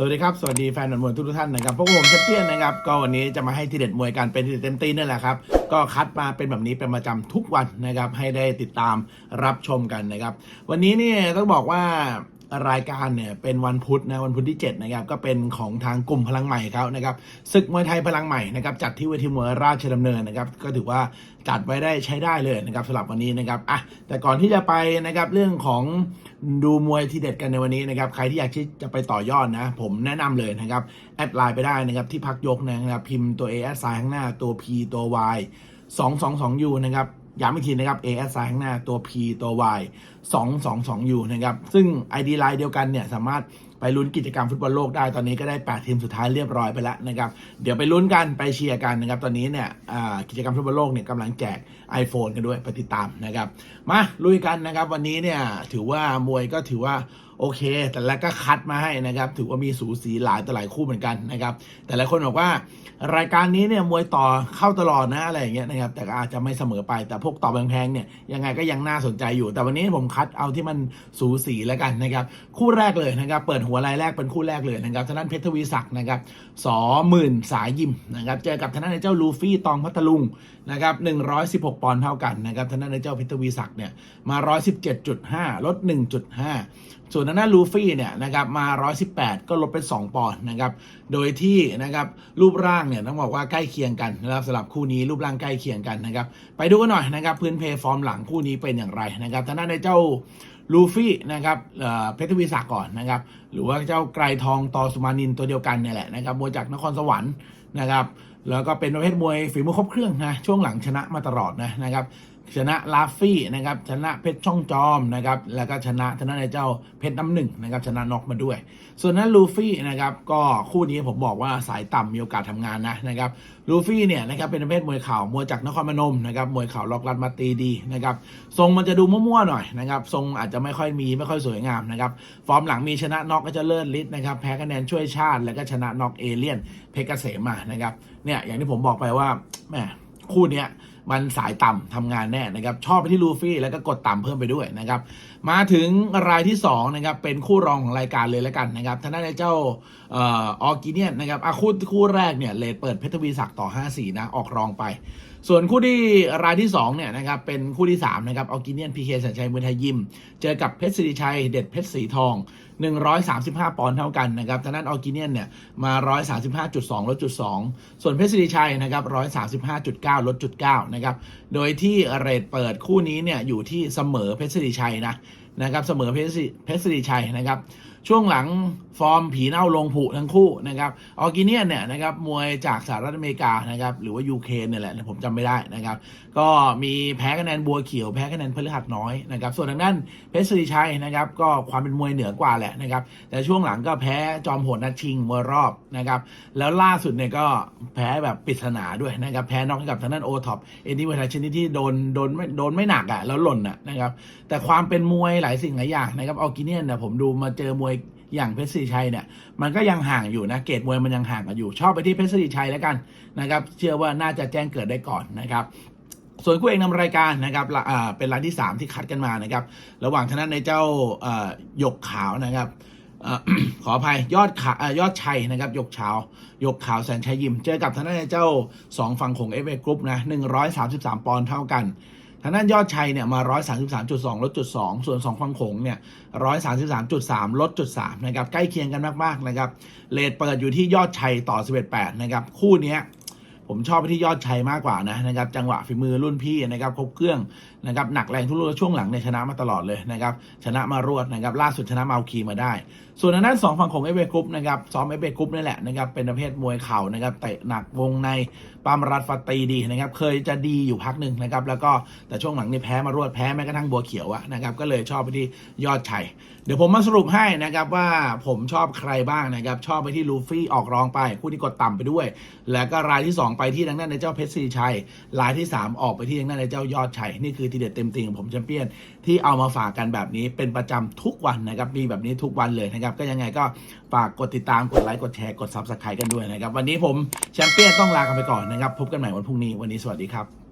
สวัสดีครับ สวัสดีแฟนมวยทุกท่านนะครับพวกผมแชมเปี้ยนนะครับ ก็วันนี้จะมาให้ทีเด็ดมวยกันเป็นทีเด็ดเต็มตีนนั่นแหละครับ ก็คัดมาเป็นแบบนี้เป็นประจำทุกวันนะครับ ให้ได้ติดตามรับชมกันนะครับ วันนี้เนี่ยต้องบอกว่ารายการเนี่ยเป็นวันพุธนะวันพุธที่ 7 นะครับ ก็เป็นของทางกลุ่มพลังใหม่เขานะครับศึกมวยไทยพลังใหม่นะครับจัดที่เวทีมวยราชดำเนินนะครับ ก็ถือว่าจัดไว้ได้ใช้ได้เลยนะครับสำหรับวันนี้นะครับอะแต่ก่อนที่จะไปนะครับเรื่องของ ดูมวยที่เด็ดกันในวันนี้นะครับ ใครที่อยากที่จะไปต่อยอดนะ ผมแนะนำเลยนะครับ แอดไลน์ไปได้นะครับ ที่พักยกนะครับ พิมพ์ตัว A แอดไซน์ข้างหน้าตัว P ตัว Y 222 U นะครับย้ำอีกทีนะครับ A แอดไซน์ข้างหน้าตัว P ตัว Y 222 U นะครับ ซึ่ง ID ไลน์เดียวกันเนี่ยสามารถ ไปลุ้นกิจกรรมฟุตบอลโลกได้ตอนนี้ก็ได้ 8 ทีมสุดท้ายเรียบร้อยไปแล้วนะครับเดี๋ยวไปลุ้นกันไปเชียร์กันนะครับตอนนี้เนี่ยกิจกรรมฟุตบอลโลกเนี่ยกำลังแจก iPhone กันด้วยไปติดตามนะครับมาลุยกันนะครับวันนี้เนี่ยถือว่ามวยก็ถือว่า โอเค แต่แล้วก็คัดมาให้นะครับ ถือว่ามีสูสีหลายต่อหลายคู่เหมือนกันนะครับ แต่หลายคนบอกว่ารายการนี้เนี่ยมวยต่อเข้าตลอดนะอะไรอย่างเงี้ยนะครับ แต่ก็อาจจะไม่เสมอไป แต่พวกต่อแพงๆเนี่ยยังไงก็ยังน่าสนใจอยู่ แต่วันนี้ผมคัดเอาที่มันสูสีแล้วกันนะครับ คู่แรกเลยนะครับ เปิดหัวรายแรกเป็นคู่แรกเลยนะครับทางด้านเพชรทวีศักดิ์นะครับสอหมื่นสายยิมนะครับเจอกับทางด้านเจ้าลูฟี่ตองพัทลุงนะครับ116ปอนด์เท่ากันนะครับทางด้านเจ้าเพชรทวีศักดิ์เนี่ยมา117.5ลด1.5ส่วนทางด้านลูฟี่เนี่ยนะครับมา 118 ก็ลดไป2ปอนด์นะครับ โดยที่นะครับรูปร่างเนี่ยต้องบอกว่าใกล้เคียงกันนะครับสำหรับคู่นี้รูปร่างใกล้เคียงกันนะครับ ไปดูกันหน่อยนะครับพื้นเพฟอร์มหลังคู่นี้เป็นอย่างไรนะครับทางด้านในเจ้าลูฟี่นะครับเอ่อเพชรทวีศักดิ์ก่อนนะครับ หรือว่าเจ้าไกรทองต่อสุมานินตัวเดียวกันเนี่ยแหละนะครับมวยจากนครสวรรค์นะครับ แล้วก็เป็นประเภทมวยฝีมือครบเครื่องนะช่วงหลังชนะมาตลอดนะนะครับ ชนะลาฟี่นะครับชนะเพชรช่องจอมนะครับแล้วก็ชนะชนะในเจ้าเพชรน้ำหนึ่งนะครับชนะน็อกมาด้วย ส่วนนั้นลูฟี่นะครับก็คู่นี้ผมบอกว่าสายต่ำมีโอกาสทำงานนะนะครับลูฟี่เนี่ยนะครับเป็นประเภทมวยเข่ามวยจากนครพนมนะครับมวยเข่าล็อกรัดมาตีดีนะครับทรงมันจะดูมั่วๆหน่อยนะครับทรงอาจจะไม่ค่อยมีไม่ค่อยสวยงามนะครับฟอร์มหลังมีชนะน็อกก็จะเลิศฤทธิ์นะครับแพ้คะแนนช่วยชาติ แล้วก็ชนะน็อกเอเลียนเพชรเกษมมานะครับเนี่ยอย่างที่ผมบอกไปว่าแหมคู่เนี้ย มันสายต่ำทำงานแน่นะครับ ชอบไปที่ลูฟี่แล้วก็กดต่ำเพิ่มไปด้วยนะครับ มาถึงรายที่2นะครับเป็นคู่รองของรายการเลยแล้วกันนะครับท่านได้เจ้าออกิเนียนนะครับอะคู่คู่แรกเนี่ยเลดเปิดเพชรทวีศักดิ์ต่อ 5-4 นะ ออกรองไป ส่วนคู่ที่รายที่2เนี่ยนะครับเป็นคู่ที่3นะครับออกิเนียนพีเคสัญชัยมวยไทยยิม เจอกับเพชรสิริชัยเด็ดเพชรสีทอง 135 ปอนด์เท่ากันนะครับทางด้านออกิเนียนเนี่ยมา 135.2 ลดจุด 2 ส่วนเพชรสิริชัยนะครับ 135.9 ลดจุด 9 นะครับ โดยที่เรทเปิดคู่นี้เนี่ยอยู่ที่เสมอเพชรสิริชัยนะ นะครับเสมอเพชรสิเพชรสิริชัยนะครับ ช่วงหลังฟอร์มผีเน่าลงผุทั้งคู่นะครับออกิเนียนเนี่ยนะครับมวยจากสหรัฐอเมริกานะครับหรือว่ายูเคนเนี่ยแหละผมจำไม่ได้นะครับ ก็มีแพ้คะแนนบัวเขียวแพ้คะแนนพฤหัสน้อยนะครับ ส่วนทางด้านเพชรศรีชัยนะครับ ก็ความเป็นมวยเหนือกว่าแหละนะครับ แต่ช่วงหลังก็แพ้จอมโหดนัดชิงมวยรอบนะครับแล้วล่าสุดเนี่ยก็แพ้แบบปริศนาด้วยนะครับแพ้น็อกให้กับทางด้านโอท็อปเอ็นดี้มวทยชนิดที่โดนโดนไม่โดนไม่หนักอะแล้วหล่นอะนะครับแต่ความเป็นมวยหลายสิ่งหลายอย่างนะครับออกิเนียนเนี่ยผมดูมาเจอมวยอย่างเพชรศรีชัยเนี่ยมันก็ยังห่างอยู่นะเกรดมวยมันยังห่างกันอยู่ ชอบไปที่เพชรศรีชัยแล้วกันนะครับ เชื่อว่าน่าจะแจ้งเกิดได้ก่อนนะครับส่วนคู่เอกนำรายการนะครับเป็นรายที่ 3 ที่คัดกันมานะครับ ระหว่างทางด้านในเจ้าหยกขาวนะครับออขออภัยยอดขาอยอดชัยนะครับหยกขาวหยกขาวแสนชัยยิม เจอกับทางด้านในเจ้า 2 ฝั่งของเอฟเอกรุ๊ปนะ133ปอนด์เท่ากัน ทางด้านยอดชัยเนี่ยมา 133.2 ลดจุด 2 ส่วน2ฝั่งโขงเนี่ย 133.3 ลดจุด 3 นะครับ ใกล้เคียงกันมาก ๆ นะครับ เลทเปิดอยู่ที่ยอดชัยต่อ 11.8 นะครับ คู่นี้ ผมชอบไปที่ยอดชัยมากกว่านะนะครับ จังหวะฝีมือรุ่นพี่นะครับครบเครื่องนะครับหนักแรงทุกลูกช่วงหลังเนี่ยชนะมาตลอดเลยนะครับชนะมารวดนะครับล่าสุดชนะมาเอาคีมาได้ ส่วนทางด้านสองฝั่งของเอเวกรุ๊ปนะครับซ้อมเอเวกรุ๊ปนี่แหละนะครับเป็นประเภทมวยเข่านะครับเตะหนักวงในปามรัดฟัดตีดีนะครับเคยจะดีอยู่พักหนึ่งนะครับแล้วก็แต่ช่วงหลังนี่แพ้มารวดแพ้แม้กระทั่งบัวเขียวอะนะครับก็เลยชอบไปที่ยอดชัยเดี๋ยวผมมาสรุปให้นะครับว่าผมชอบใครบ้างนะครับชอบไปที่ลูฟี่ออกรองไปคู่ที่กดต่ำไปด้วย แล้วก็รายที่ 2ไปที่ทางด้านในเจ้าเพชรศรีชัยลายที่ 3 ออกไปที่ทางด้านในเจ้ายอดชัยนี่คือทีเด็ดเต็มตีของผมแชมเปี้ยนที่เอามาฝากกันแบบนี้เป็นประจำทุกวันนะครับมีแบบนี้ทุกวันเลยนะครับก็ยังไงก็ฝากกดติดตามกดไลค์กดแชร์กดซับสไครต์กันด้วยนะครับวันนี้ผมแชมเปี้ยนต้องลากันไปก่อนนะครับพบกันใหม่วันพรุ่งนี้วันนี้สวัสดีครับ